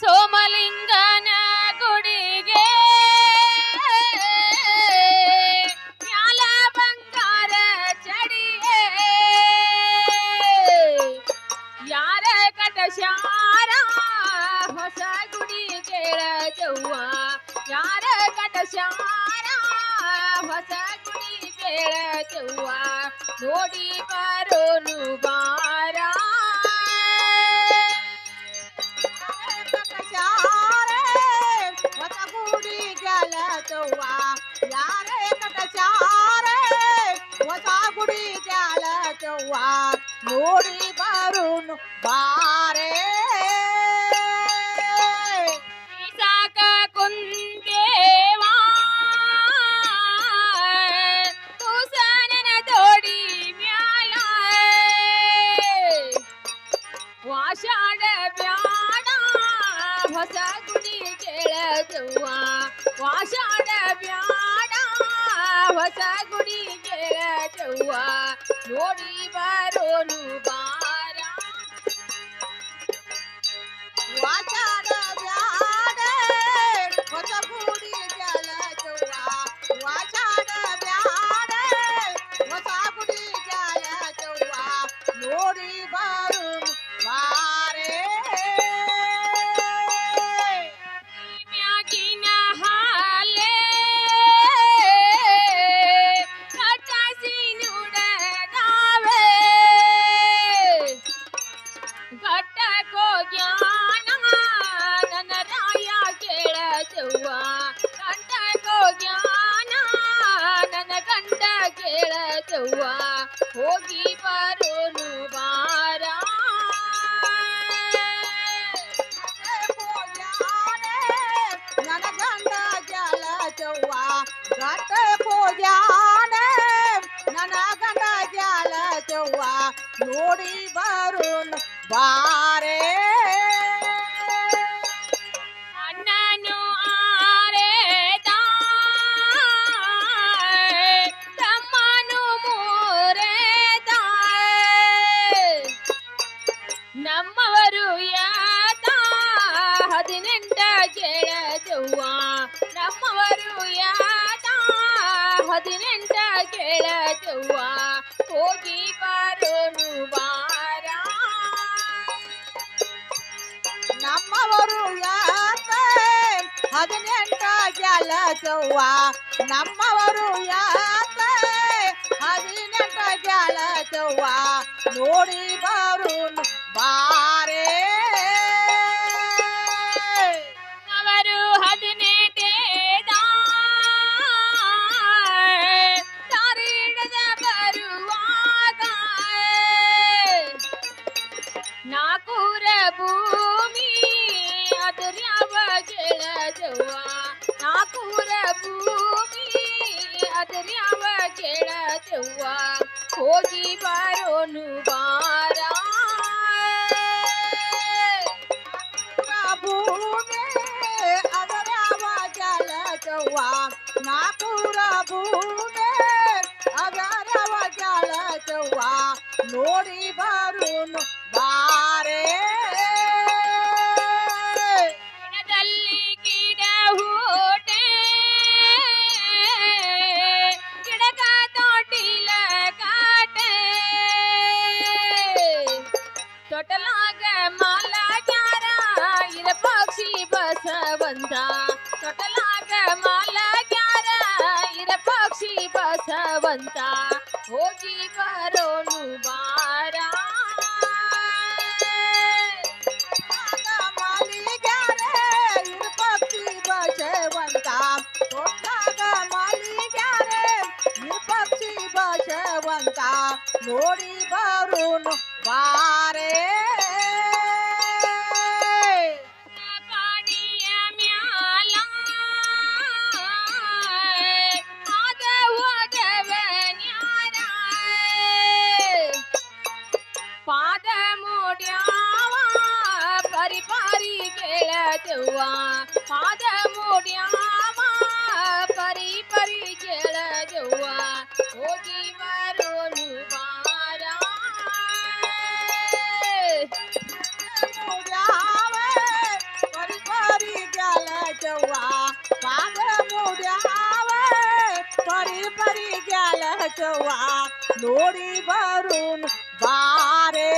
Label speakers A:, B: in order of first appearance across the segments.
A: ಸೋಮಲಿಂಗನ ಗುಡಿಗೆ ಬಂಗಾರ ಹೊಸ ಗುಡಿ ಕೇಳ ಚವ್ವ ಹೊಸ ಗುಡಿ ನೋಡಿ ಬಾರೋನು ಬಾರ.
B: ধরি বারুণ বারে
A: कौआ होगी पर ಚವ್ವಾ ನಮ್ಮವರು
B: ಯಾಕೆ ಹದಿನೆಂಟ ಜಾಲ ಚವ್ವಾ ನೋಡಿ ಬರು
A: ಬಾರ
B: তুমি
A: আমার ছেড়া দেওয়া। খোঁজিবার অনুবার ಬಂದ. ತೊಟಲಾಗ ಮಾಲ ಗ್ಯಾರ ಇರ ಪಕ್ಷಿ ಬಸವಂತ. ಗೆಳತವ್ವ
B: ನೋಡಿ ಬರುನು ಬಾರೇ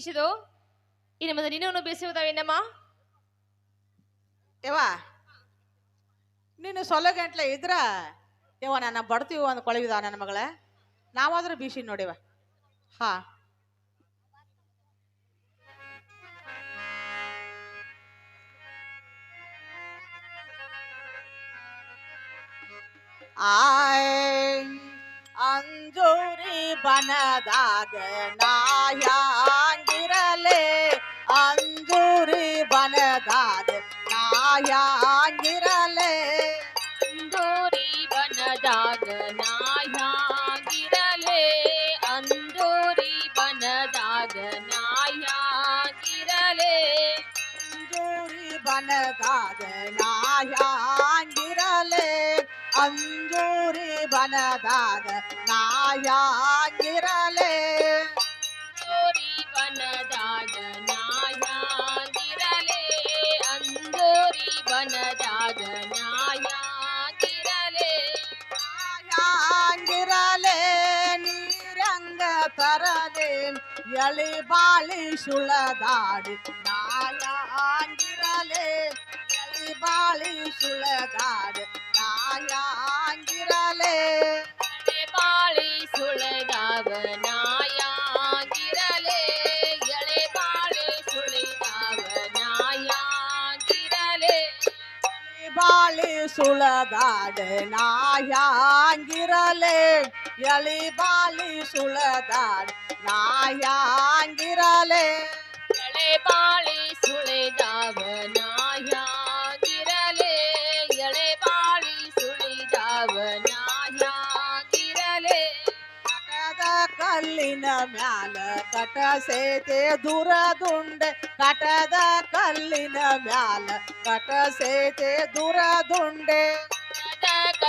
A: ಗೋಧಿ ಬೀಸಿದು ಇನ್ನು ಮತ್ತೆ ನೀನು ಬೀಸುವುದಾವೇನಮ್ಮ
B: ಯವ್ವ, ನೀನು ಸೊಲ್ಲ ಗಂಟ್ಲೆ ಇದ್ರ? ಯವ್ವ ನನ್ನ ಬಡ್ತೀವಿ ಒಂದು ಕೊಳವಿದ ನನ್ನ ಮಗಳ. ನಾವಾದ್ರೂ ಬೀಸಿ ನೋಡಿವ ಹಾ. ಆಯ್, ಅಂಜೂರಿ ಬನದಾಗ ಬನದಾಗ ನಾಯಾಗಿರಲೆ
A: ಅಂದೋರಿ ಬನದಾಗ ನಾಯಾಗಿರಲೆ
B: ಅಂಜೂರಿ ಬನದಾಗ ನಾಯಾಂಗಿರಲೆ ಅಂಜೂರಿ ಬನದಾಗ ನಾಯಾಂಗಿರಲೆ ಎಳಿ ಬಾಳಿ ಸುಳದಾಡಿ ನಾಯಾಂಗಿರಲೆ ಎಳಿ ಬಾಳಿ ಸುಳದಾಡಿ ನಾಯಾಂಗಿರಲೆ
A: ಎಳೆ ಬಾಳಿ ಸುಳೆದಾವ ನಾಯಾಗಿರಲೆ ಎಳೆ ಬಾಳಿ ಸುಳಿದಾವ ನಾಯಾಗಿರಲೆ
B: ಬಾಳಿ ಸುಳದಾಡ ನಾಯಾಂಗಿರಲೆ ಎಳಿ ಬಾಳಿ ಸುಳದಾಡ ನಾಯಾಂಗಿರಲೆ
A: ಎಳೆ ಬಾಳಿ ಸುಳಿದಾವ ನಾಯಾಗಿರಲೆ ಎಳೆ ಬಾಳಿ ಸುಳಿದಾವ ನಾಯಾಗಿರಲೆ
B: ಕಟದ ಕಲ್ಲಿನ ಮ್ಯಾಲ ಕಟಸೇತೆ ದುರದುಂಡೆ ಕಟದ ಕಲ್ಲಿನ ಮ್ಯಾಲ ಕಟಸೇತೆ ದುರದುಂಡೆ
A: ಕಟದ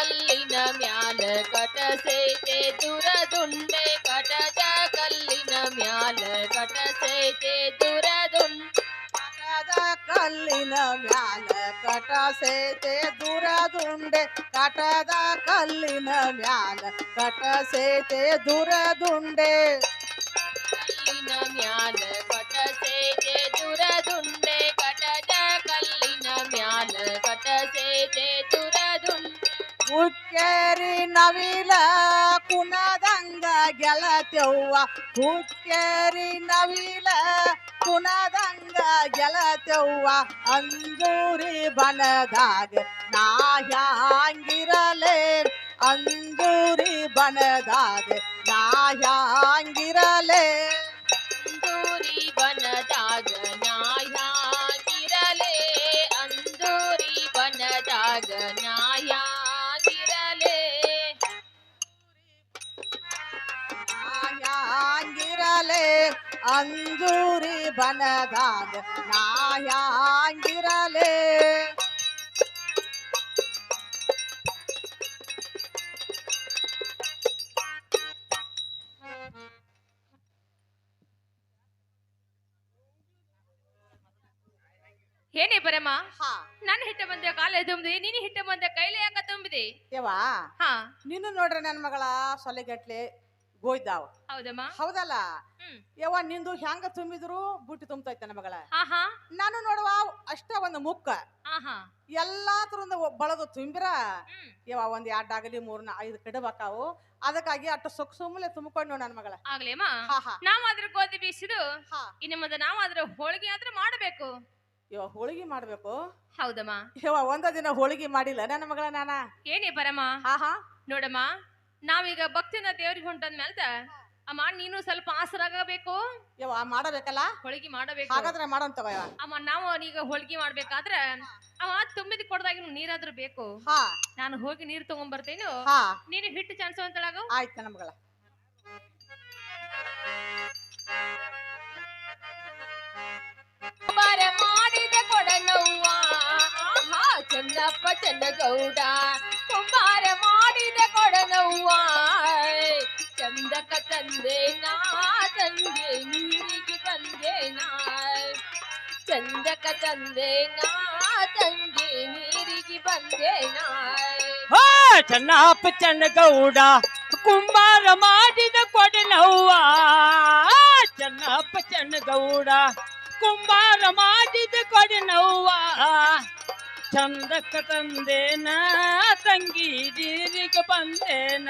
A: ಕಲ್ಲಿನ ಮ್ಯಾಲ ಕಟಸೈತೆ ದುರದುಂಡೆ ಕಟದ ಕಲ್ಲಿನ ಮ್ಯಾಲ ಕಟಸೈತೆ ದುರದುಂಡೆ
B: ಕಟದ ಕಲ್ಲಿನ ಮ್ಯಾಲ ಕಟಸೇತೆ ದುರದುಂಡೆ ಕಟದ ಕಲ್ಲಿನ ಮ್ಯಾಲ ಕಟಸೇತೆ ದುರದುಂಡೆ
A: ಕಲ್ಲಿನ ಮ್ಯಾಲ ಕಟಸೈತೆ ದುರದುಂಡೆ ಕಟದ ಕಲ್ಲಿನ ಮ್ಯಾಲ ಕಟಸೈತೆ ದುರದುಂಡೆ
B: ಹುಕ್ಕೇರಿ ನವಿಲ ಕುನದಂಗ ಗೆಲತೆವ್ವ ಹುಕ್ಕೇರಿ ನವಿಲ ಕುನದಂಗ ಗೆಲತೆವ್ವ ಅಂಗೂರಿ ಬನದಾಗ ನಾಯಾಂಗಿರಲೆ ಅಂಗೂರಿ ಬನದಾಗ ನಾಯಾಂಗಿರಲೆ
A: ಅಂಗೂರಿ ಬನದಾಗ
B: ಅಂಜೂರಿ ಬನದಾಗ ನಾಯಾಂಗಿರಲೆ.
A: ಏನೇ ಬರಮ್ಮ
B: ಹಾ.
A: ನನ್ನ ಹಿಟ್ಟ ಬಂದೆ ಕಾಲ ತುಂಬಿದೆ ನೀನು ಹಿಟ್ಟ ಬಂದೆ ಕೈಲೆ ಯಾಕ ತುಂಬಿದೆ.
B: ಯವಾ
A: ಹಾ.
B: ನೀನು ನೋಡ್ರಿ ನನ್ನ ಮಗಳ ಸೊಲೆಗಟ್ಲೆ ಗೋಯ್ದಾವ್.
A: ಹೌದಮ್ಮ.
B: ಹೌದಲ್ಲ? ಯವ್ವ ನಿಂದು ಹೆಂಗ ತುಂಬಿದ್ರು? ಬುಟ್ಟಿ ತುಂಬತೈತೆ ನನ್ನ ಮಗಳ ನಾನು ನೋಡುವ ಅಷ್ಟ ಒಂದು ಮುಕ್ಕ
A: ಆಹಾ.
B: ಎಲ್ಲಾ ತರಿಂದ ಬಳದು ತುಂಬಿರ? ಯವ್ವ ಒಂದ್ ಎರಡ್ ಆಗಲಿ ಮೂರ್ನ ಐದು ಕಡಬಾಕಾವು ಅದಕ್ಕಾಗಿ ಅಷ್ಟು ಸೊಕ್ ಸುಮ್ಮನೆ ತುಂಬಿಕೊಂಡು ನನ್ನ ಮಗಳ.
A: ಆಗ್ಲೇಮ್ಮ
B: ನಾವು ಅದ್ರ
A: ನಾವಾದ್ರೂ ಗೋಧಿ ಬೀಸಿದು? ಇನ್ನು ಮುಂದೆ ನಾವಾದ್ರೂ ಹೋಳಿಗೆ ಆದ್ರೂ ಮಾಡಬೇಕು.
B: ಇವ ಹೋಳಿಗೆ ಮಾಡ್ಬೇಕು?
A: ಹೌದಮ್ಮ.
B: ಇವ ಒಂದ ದಿನ ಹೋಳಿಗೆ ಮಾಡಿಲ್ಲ ನನ್ನ ಮಗಳ ನಾನ?
A: ಏನೇ ಬರಮ್ಮ
B: ಹಾ ಹಾ.
A: ನೋಡಮ್ಮ ನಾವೀಗ ಭಕ್ತಿನ ದೇವ್ರಿಗೆ ಹೊಂಟಂದ್ಮೇಲೆ ಅಮ್ಮ ನೀನು ಸ್ವಲ್ಪ ಆಸರಾಗಬೇಕು.
B: ಯವ್ವ ಮಾಡಬೇಕಲ್ಲ
A: ಹೋಳಿಗೆ ಮಾಡಬೇಕು.
B: ಹಾಗಾದ್ರೆ ಮಾಡೋಣ ತಗೋ
A: ಅಮ್ಮ ನಾವು ಈಗ ಹೋಳಿಗೆ ಮಾಡ್ಬೇಕಾದ್ರೆ ಅವ ತುಂಬಿದ ಕೊಡದಾಗ ನೀರಾದ್ರೂ ಬೇಕು.
B: ಹಾ.
A: ನಾನು ಹೋಗಿ ನೀರ್ ತಗೊಂಡ್ ಬರ್ತೇನು
B: ಹಾ.
A: ನೀನು ಹಿಟ್ಟು ಚಾನ್ಸ್ ಅಂತಳಾಗ
B: ಆಯ್ತು ನಮ್ಗಳ
A: ಬರ ಮಾಡಿದ ಕೊಡನವ್ವ ಆಹಾ ಚಂದಪ್ಪ ಚಂದಗೌಡ. ಕುಂಬಾರ ಮಾಡಿದ ಕೊಡನವ್ವ ಚಂದಕ ತಂದೆ ನಾ, ತಂದೆ ನೀರಿಗೆ ಬಂದೆ ನಾ. ಚಂದಕ ತಂದೆ ನಾ, ತಂದೆ ನೀರಿಗೆ ಬಂದೆ ನಾ.
C: ಚೆನ್ನಪ್ಪ ಚೆನ್ನಗೌಡ, ಕುಂಬಾರ ಮಾಡಿದ ಕೊಡನವ್ವ ಚೆನ್ನಪ್ಪ ಚೆನ್ನಗೌಡ, ಕುಂಬಾರ ಮಾಡಿದ ಕೊಡನವ್ವ ಚಂದಕ್ಕ ತಂದೇನ ತಂಗಿ ನೀರಿಗೆ ಬಂದೇನ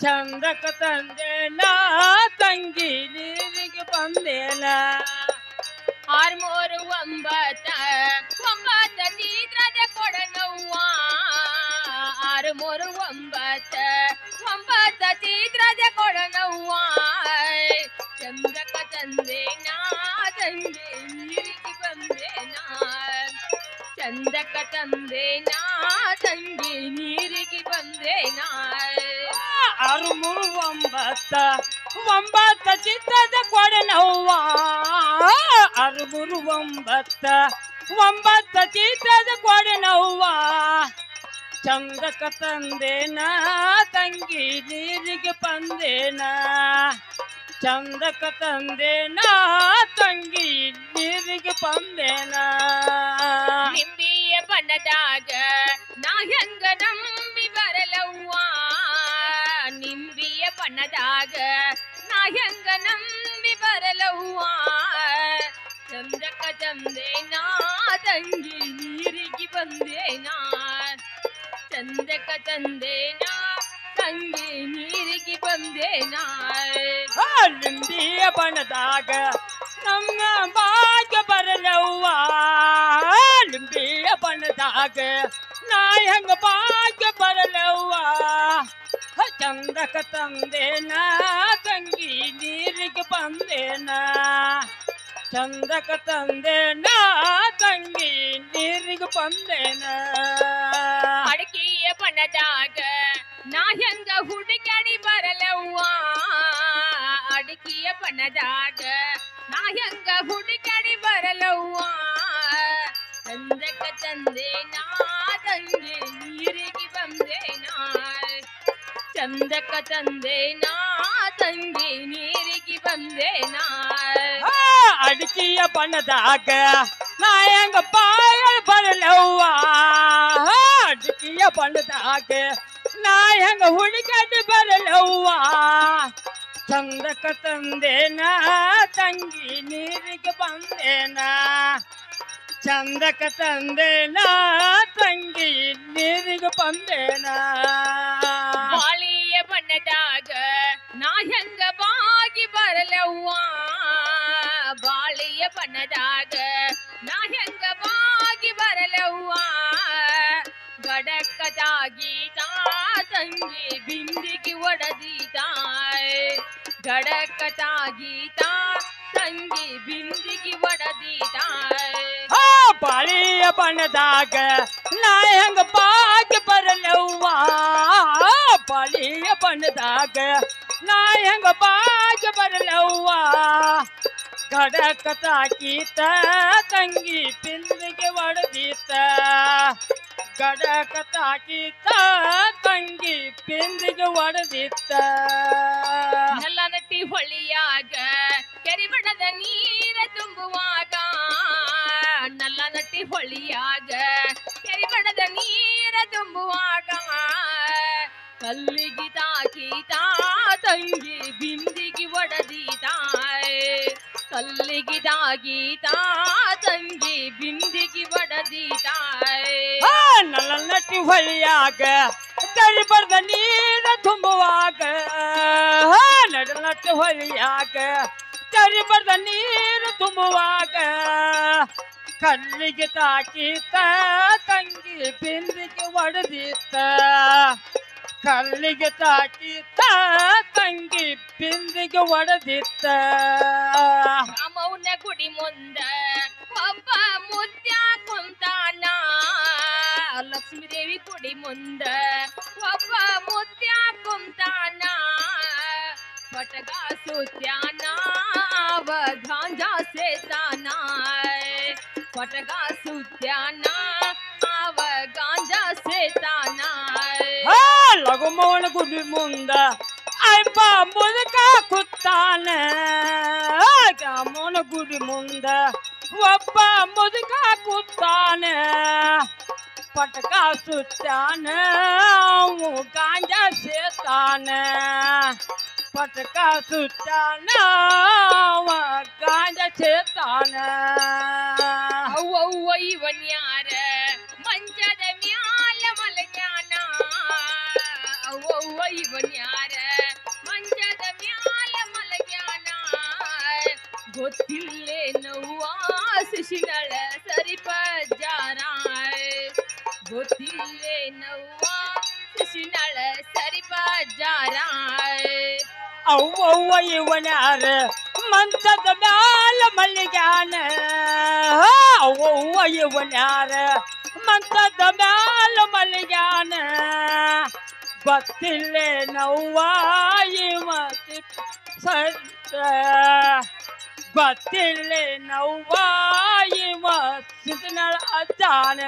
C: ಚಂದಕ್ಕ ತಂದೇನ ತಂಗಿ ನೀರಿಗೆ ಬಂದೇನ
A: ಆರ್ಮೂರು ಒಂಬತ್ತ ಒಂಬತ್ತ ಚಿತ್ರದ ಕೊಡನವ್ವ ಆರ್ಮೂರು ಒಂಬತ್ತ ಒಂಬತ್ತ ಚಿತ್ರದ ಕೊಡನವ್ವ ಚಂದಕ ತಂದೆ ನಾ ತಂದೆ ನೀರಿಗೆ ಬಂದೆ ನಾ ಚಂದಕ ತಂದೆ
C: ಆರು ಮೂರು ಒಂಬತ್ತ? ಒಂಬತ್ತ ಚಿತ್ತದ ಕೊಡನವ್ವ ಆರು ಮೂರು ಒಂಬತ್ತ? ಒಂಬತ್ತ ಚಿತ್ತದ ಕೊಡನವ್ವ ಚಂದಕ ತಂದೇನ, ತಂಗಿ ನೀರಿಗೆ ಬಂದೇನ ಚಂದಕ ತಂದೇನ, ತಂಗಿ ನೀರಿಗೆ ಬಂದೇನ
A: ನಿಂಬಿಯ ಬಣ್ಣದಾಗ ನಾ ಹೆಂಗ ನಂಬಿ ನಿಂಬಿಯ ಬಣ್ಣದಾಗ ನಾ ಹೆಂಗ ನಂಬಿ ಬರಲವ್ವ ಚಂದಕ ಚಂದೆ ನಾ ತಂಗಿ ನೀರಿಗೆ ಬಂದೆ ನಾ ಚಂದಕ ತಂದೆ ನಾ ತಂಗಿ ನೀರಿಗೆ ಬಂದೆ ನಾ
C: ಲಿಂಬಿಯ ಬಣದಾಗ ನಮ್ಮ ಭಾಗ್ಯ ಬರಲವ್ವ ಲಿಂಬಿಯ ಬಣದಾಗ ನಾ ಹೆಂಗ ಭಾಗ್ಯ ಬರಲವ್ವ ಚಂದಕ ತಂದೇನ ತಂಗಿ ನೀರಿಗೆ ಬಂದೇನ ಚಂದಕ ತಂದೇನ ತಂಗಿ ನೀರಿಗೆ ಬಂದೇನ
A: ಅಡಕೆಯ ಬಣ್ಣದಾಗ ನಾ ಹೆಂಗ ಹುಡುಕಾಡಿ ಬರಲವ್ವ ಅಡಕೆಯ ಬಣ್ಣದಾಗ ನಾ ಹೆಂಗ ಹುಡುಕಾಡಿ ಬರಲವ್ವ ಚಂದಕ ತಂದೆ ನಾ ಚಂದಕ ತಂದೆ ನಾ ತಂಗಿ ನೀರಿಗೆ ಬಂದೆ ನಾ.
C: ಆ, ಅಡಿಕೆಯ ಬಣ್ಣದಾಗ ನಾ ಹೆಂಗ ಬಾಯ ಬರಲವ್ವ. ಅಡಿಕೆಯ ಬಣ್ಣದಾಗ ನಾ ಹೆಂಗ ಹುಡುಗಾಡಿ ಬರಲವ್ವ. ಚಂದಕ ತಂದೇನ ತಂಗಿ ನೀರಿಗೆ ಬಂದೇನ ಚಂದಕ ತಂದೇನ ತಂಗಿ ನೀರಿಗೆ ಬಂದೇನ
A: ಗಡಕದಾಗಿ ಗೀತಾ ತಂಗಿ ಬಿಂದಿಗೆ ಒಡದಿತಾಯ್
C: ಆ ಬಾಳಿಯ ಬಣ್ಣದಾಗ ನಾ ಹೆಂಗ ಬಾಗಿ ಬರಲವ್ವ? ಬಾಳಿಯ ಬಣ್ಣದಾಗ ನಾ ಹೆಂಗ ಬಾಗಿ ಬರಲವ್ವ? ಗಡಕ ತಾಕೀತ ತಂಗಿ ಬಿಂದಿಗೆ ಒಡೆದೀತ. ಗಡಕ ತಾಕಿತ ತಂಗಿ ಪಿಂದಿಗೆ ಒಡೆದಿತ್ತ.
A: ಎಲ್ಲ ನಟ್ಟಿ ಹೊಳಿಯಾಗ ಕೆರಿಬಣದ ನೀರ ತುಂಬುವಾಗ, ನಲ್ಲ ನಟ್ಟಿ ಹೊಳಿಯಾಗ ಕೆರಿಬಣದ ನೀರ ತುಂಬುವಾಗ, ಕಲ್ಲಿಗೆ ತಾಕಿತ ತಂಗಿ ಬಿಂದಿಗೆ ಒಡದೀತಾಯ್ ಕಲ್ಲಿಗೆ ತಾಗೀತಾ ತಂಗಿ ಬಿಂದಿಗೆ ಒಡದೀತಾಯ್
C: ಆ ನಲ್ಲ ನಟಿ ಹೊಳಿಯಾಗ ಕರಿ ಬರ್ದ ನೀರ ತುಂಬುವಾಗ. ನಡ ನಟಿ ಹೊಳಿಯಾಗ ಸರಿ ಬಡ್ದ ನೀರು ತುಂಬುವಾಗ. ಕಲ್ಲಿಗೆ ತಾಕಿತ ತಂಗಿ ಬಿಂದಿಗೆ ಒಡೆದಿತ್ತ. ಕಲ್ಲಿಗೆ ತಾಕಿತ ತಂಗಿ ಬಿಂದಿಗೆ ಒಡೆದಿತ್ತ.
A: ಮೌನ ಗುಡಿ ಮುಂದ ಮುಂದ ಒಬ್ಬ ಮುದ್ಯ ಕುಂತಾನ. ಪಟಗ ಸುತ್ಯಾನ ಅವ ಗಾಂಜಾ ಸೇತಾನ. ಪಟಗ ಸುತ್ಯಾನ ಅವ ಗಾಂಜಾ ಸೇತಾನ.
C: ಹಾ ಲಗುಮವನ ಗುಡಿ ಮುಂದ ಅಯ್ಯಪ್ಪ ಮುದುಕ ಕುತ್ತಾನ. ರಾಮನ ಗುಡಿ ಮುಂದ ಒಬ್ಬ ಮುದುಕ ಕುತ್ತಾನ ಪಟಕ ಸುತ್ತಾನ ಗಾಂಜ ಸೇತಾನ. ಪಟಕ ಸುತ್ತಾನ ಗಾಂಜ ಸೇತಾನ.
A: ಅವ್ವ ಇವನ್ ಯಾರ ಮಂಚದ ಮ್ಯಾಲ ಮಲಗ್ಯಾನ. ಅವ್ವ ಇವನ್ ಯಾರ ಮಂಚದ ಮ್ಯಾಲ ಮಲಗ್ಯಾನ. ಗೊತ್ತಿಲ್ಲೇ ನೋವ ಶಿಶಿನಳ ಸರಿಪ ಜಾರ ಗೊತ್ತಿಲ್ಲೇ ನೋವ ಶಿಶಿನಳ ಸರಿಪ
C: ಇವನ್ಯಾರ? ಮಂಚದ ಮ್ಯಾಲ ಮಲ್ಲಿಗ್ಯಾನ? ಅವ್ವ ಇವನ್ಯಾರ? ಮಂತದ ಮ್ಯಾಲ ಮಲ್ಲಿಗ್ಯಾನ? ಗೊತ್ತಿಲ್ಲೇ ನವ್ವ, ಇವ ಸತ್ತ ಗೊತ್ತಿಲ್ಲೇ ನವ್ವ ಇವ ಸಿದ್ನಳ ಅಜ್ಜಾನ.